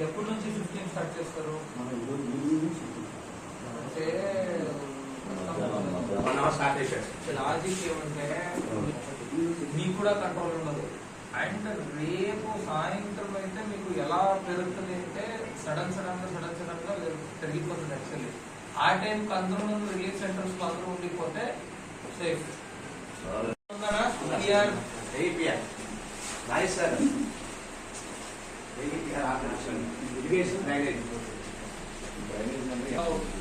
చేస్తారు? ఈవినింగ్ నుంచి. అంటే అవర్ స్టార్ట్ చేశాడు లాజిక్ ఏమంటే మీకు కూడా కంట్రోల్ ఉండదు. అండ్ రేపు సాయంత్రం అయితే మీకు ఎలా పెరుగుతుంది అంటే సడన్ సడన్గా సడన్ సడన్గా పెరిగిపోతుంది యాక్చువల్లీ ఆ టైంకి అందరూ రిలీఫ్ సెంటర్స్లో అందరూ ఉండిపోతే safe APR nice sir operation irrigation drainage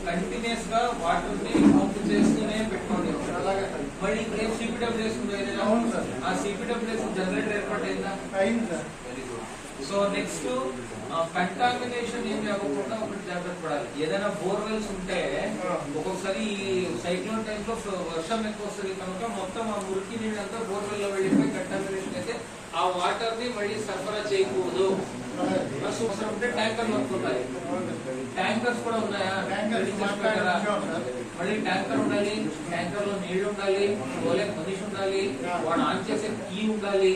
కంటిన్యూస్గా వాటర్ని పంప్ చేస్తూనే పెట్టుకోండి. మళ్ళీ ఏం ఏదైనా? అవును సార్. ఆ సిపిడబ్ల్యూఎస్ జనరేటర్ ఏర్పాటైందా అయింది? Sir. Very good so next contamination ఏమి అవ్వకుండా ఒకటి జాగ్రత్త పడాలి. ఏదైనా బోర్వెల్స్ ఉంటే ఒక్కొక్కసారి సైక్లోన్ టైంలో వర్షం ఎక్కువ వస్తుంది కనుక మొత్తం ఆ మురికి నీళ్ళంతా బోర్వెల్లో వెళ్ళిపోయి కంటామినేషన్ అయితే ఆ వాటర్ని మళ్ళీ సరఫరా చేయకూడదు. ట్యాంకర్ ఉండాలి ట్యాంకర్స్ కూడా ఉన్నాయా. మళ్ళీ ట్యాంకర్ ఉండాలి ట్యాంకర్లో నీళ్ళు ఉండాలి తోలే మనిషి ఉండాలి వాడు ఆన్ చేసే కీ ఉండాలి.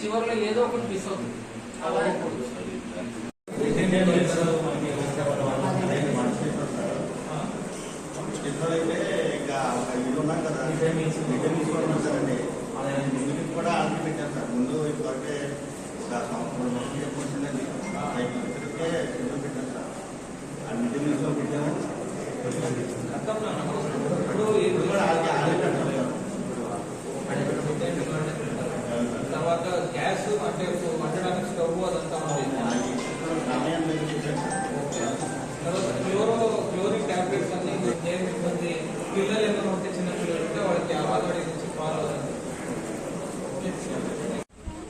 చివరిలో ఏదో ఒకటి మిస్ అవుతుంది. ఇంకా ఇల్లు ఉన్నాం కదా.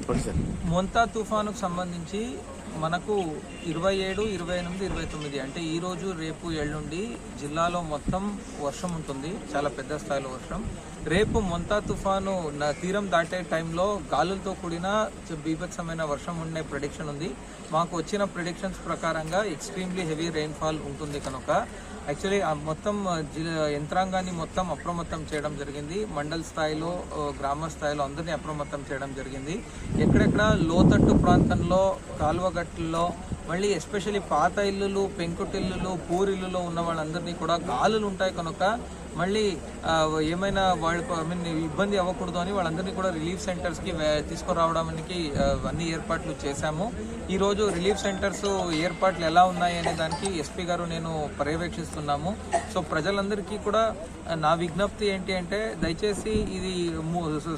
చెప్పండి సార్. మొంతా తుఫానుకు సంబంధించి మనకు ఇరవై ఏడు ఇరవై ఎనిమిది ఇరవై తొమ్మిది అంటే ఈ రోజు రేపు ఎల్లుండి జిల్లాలో మొత్తం వర్షం ఉంటుంది. చాలా పెద్ద స్థాయిలో వర్షం. రేపు మొంతా తుఫాను నా తీరం దాటే టైంలో గాలులతో కూడిన బీభత్సమైన వర్షం ఉండే ప్రొడిక్షన్ ఉంది. మాకు వచ్చిన ప్రొడిక్షన్స్ ప్రకారంగా ఎక్స్ట్రీమ్లీ హెవీ రెయిన్ఫాల్ ఉంటుంది కనుక. యాక్చువల్లీ ఆ మొత్తం జిల్లా యంత్రాంగాన్ని మొత్తం అప్రమత్తం చేయడం జరిగింది. మండల్ స్థాయిలో గ్రామ స్థాయిలో అందరినీ అప్రమత్తం చేయడం జరిగింది. ఎక్కడెక్కడ లోతట్టు ప్రాంతంలో Law మళ్ళీ ఎస్పెషల్లీ పాత ఇల్లులు పెంకుటిల్లులు పూరిల్లులో ఉన్న వాళ్ళందరినీ కూడా గాలులు ఉంటాయి కనుక మళ్ళీ ఏమైనా వాళ్ళకు ఐ మీన్ ఇబ్బంది అవ్వకూడదు అని వాళ్ళందరినీ కూడా రిలీఫ్ సెంటర్స్కి తీసుకురావడానికి అన్ని ఏర్పాట్లు చేశాము. ఈరోజు రిలీఫ్ సెంటర్స్ ఏర్పాట్లు ఎలా ఉన్నాయి అనే దానికి ఎస్పీ గారు నేను పర్యవేక్షిస్తున్నాము. సో ప్రజలందరికీ కూడా నా విజ్ఞప్తి ఏంటి అంటే దయచేసి ఇది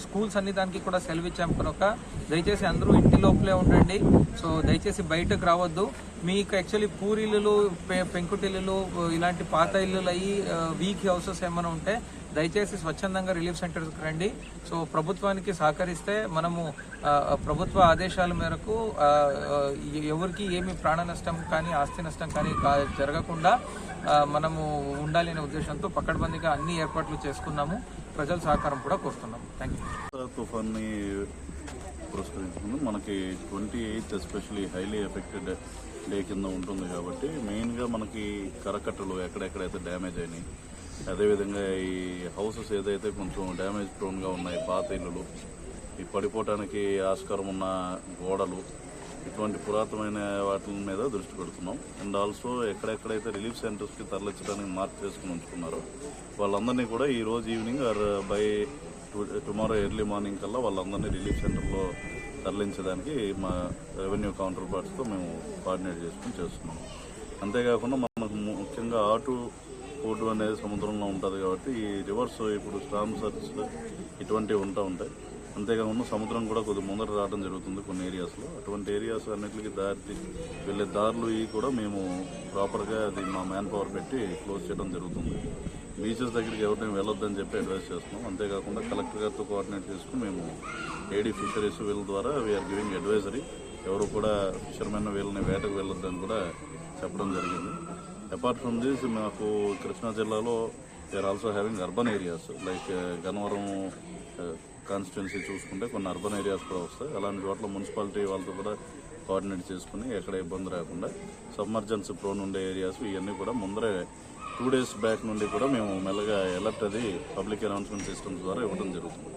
స్కూల్స్ అన్ని దానికి కూడా సెలవు ఇచ్చాము కనుక దయచేసి అందరూ ఇంటి లోపలే ఉండండి. సో దయచేసి బయటకు రావద్దు. మీకు యాక్చువల్లీ పూరిల్లులు పె- పెంకుటిల్లులు ఇలాంటి పాత ఇల్లులు అయ్యి వీక్ హౌసెస్ ఏమైనా ఉంటే దయచేసి స్వచ్ఛందంగా రిలీఫ్ సెంటర్స్కి రండి. సో ప్రభుత్వానికి సహకరిస్తే మనము ప్రభుత్వ ఆదేశాల మేరకు ఎవరికి ఏమి ప్రాణ నష్టం కానీ ఆస్తి నష్టం కానీ జరగకుండా మనము ఉండాలి అనే ఉద్దేశంతో పకడ్బందీగా అన్ని ఏర్పాట్లు చేసుకున్నాము. ప్రజల సహకారం కూడా కోరుతున్నాము. థ్యాంక్ యూ తుఫాన్ని పురస్కరించుకుంది. మనకి twenty eighth especially highly affected day కింద ఉంటుంది కాబట్టి మెయిన్గా మనకి కరకట్టలు ఎక్కడెక్కడైతే డ్యామేజ్ అయినాయి అదేవిధంగా ఈ హౌసెస్ ఏదైతే కొంచెం డ్యామేజ్ ప్రోన్గా ఉన్నాయి పాత ఇల్లులు ఈ పడిపోవటానికి ఆస్కారం ఉన్న గోడలు ఇటువంటి పురాతనమైన వాటి మీద దృష్టి పెడుతున్నాం. అండ్ ఆల్సో ఎక్కడెక్కడైతే రిలీఫ్ సెంటర్స్కి తరలించడానికి మార్క్ చేసుకుని ఉంచుకున్నారో వాళ్ళందరినీ కూడా ఈ రోజు evening or by tomorrow early morning కల్లా వాళ్ళందరినీ రిలీఫ్ సెంటర్లో తరలించడానికి మా రెవెన్యూ కౌంటర్ పార్ట్స్తో మేము కోఆర్డినేట్ చేసుకుని చేస్తున్నాం. అంతేకాకుండా మనకు ముఖ్యంగా ఆటు పోటు అనేది సముద్రంలో ఉంటుంది కాబట్టి ఈ రివర్స్ ఇప్పుడు స్టామ్ సర్చ్ ఇటువంటివి ఉంటా ఉంటాయి. అంతేకాకుండా సముద్రం కూడా కొద్ది ముందర రావడం జరుగుతుంది కొన్ని ఏరియాస్లో. అటువంటి ఏరియాస్ అన్నిటికీ దారి వెళ్ళే దారులు ఇవి కూడా మేము ప్రాపర్గా అది మా మ్యాన్ పవర్ పెట్టి క్లోజ్ చేయడం జరుగుతుంది. బీచెస్ దగ్గరికి ఎవరిని వెళ్ళొద్దని చెప్పి అడ్వైస్ చేస్తున్నాం. అంతేకాకుండా కలెక్టర్ గారితో కోఆర్డినేట్ చేసుకుని మేము ఏడీ ఫిషరీస్ వీళ్ళ ద్వారా వీఆర్ గివింగ్ అడ్వైజరీ ఎవరు కూడా ఫిషర్మెన్ వీళ్ళని వేటకు వెళ్ళొద్దని కూడా చెప్పడం జరిగింది. అపార్ట్ ఫ్రమ్ దిస్ మాకు కృష్ణా జిల్లాలో we're also having urban areas like Gannavaram uh, constituency చూసుకుంటే కొన్ని అర్బన్ ఏరియాస్ కూడా వస్తాయి. అలాంటి చోట్ల మున్సిపాలిటీ వాళ్ళతో కూడా కోఆర్డినేట్ చేసుకుని ఎక్కడ ఇబ్బంది రాకుండా సబ్మర్జెన్సీ ప్రోన్ ఉండే ఏరియాస్ ఇవన్నీ కూడా ముందరే టూ డేస్ బ్యాక్ నుండి కూడా మేము మెల్లగా అలర్ట్ అది పబ్లిక్ అనౌన్స్మెంట్ సిస్టమ్ ద్వారా ఇవ్వడం జరుగుతుంది.